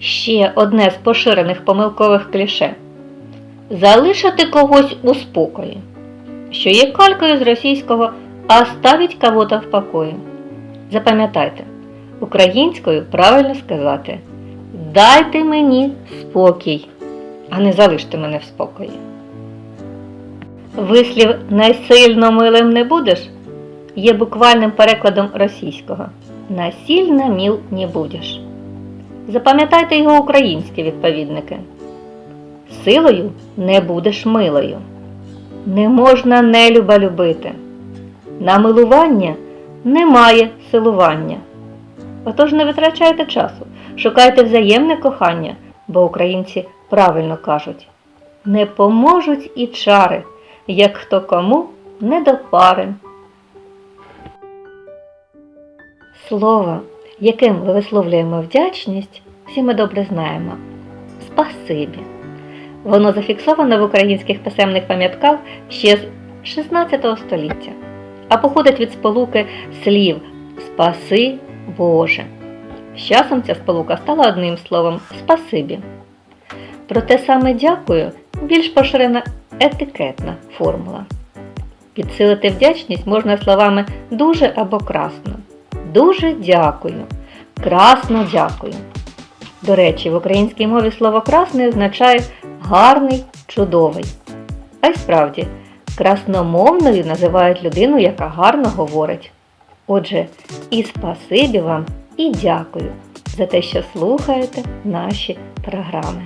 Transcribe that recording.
Ще одне з поширених помилкових кліше залишити когось у спокої, що є калькою з російського «оставить кого-то в покої». Запам'ятайте, українською правильно сказати Дайте мені спокій, а не залиште мене в спокої. Вислів насильно милим не будеш є буквальним перекладом російського Насильно міл не будеш. Запам'ятайте його українські відповідники. Силою не будеш милою. Не можна нелюба любити. На милування немає силування. Отож не витрачайте часу, шукайте взаємне кохання, бо українці правильно кажуть: не поможуть і чари, як хто кому не до пари. Слово, яким ми висловлюємо вдячність, всі ми добре знаємо. Спасибі. Воно зафіксовано в українських писемних пам'ятках ще з 16 століття, а походить від сполуки слів Спаси Боже. З часом ця сполука стала одним словом спасибі. Проте саме дякую більш поширена етикетна формула. Підсилити вдячність можна словами дуже або красно. Дуже дякую. Красно дякую. До речі, в українській мові слово красний означає гарний, чудовий. А й справді, красномовною називають людину, яка гарно говорить. Отже, і спасибі вам, і дякую за те, що слухаєте наші програми.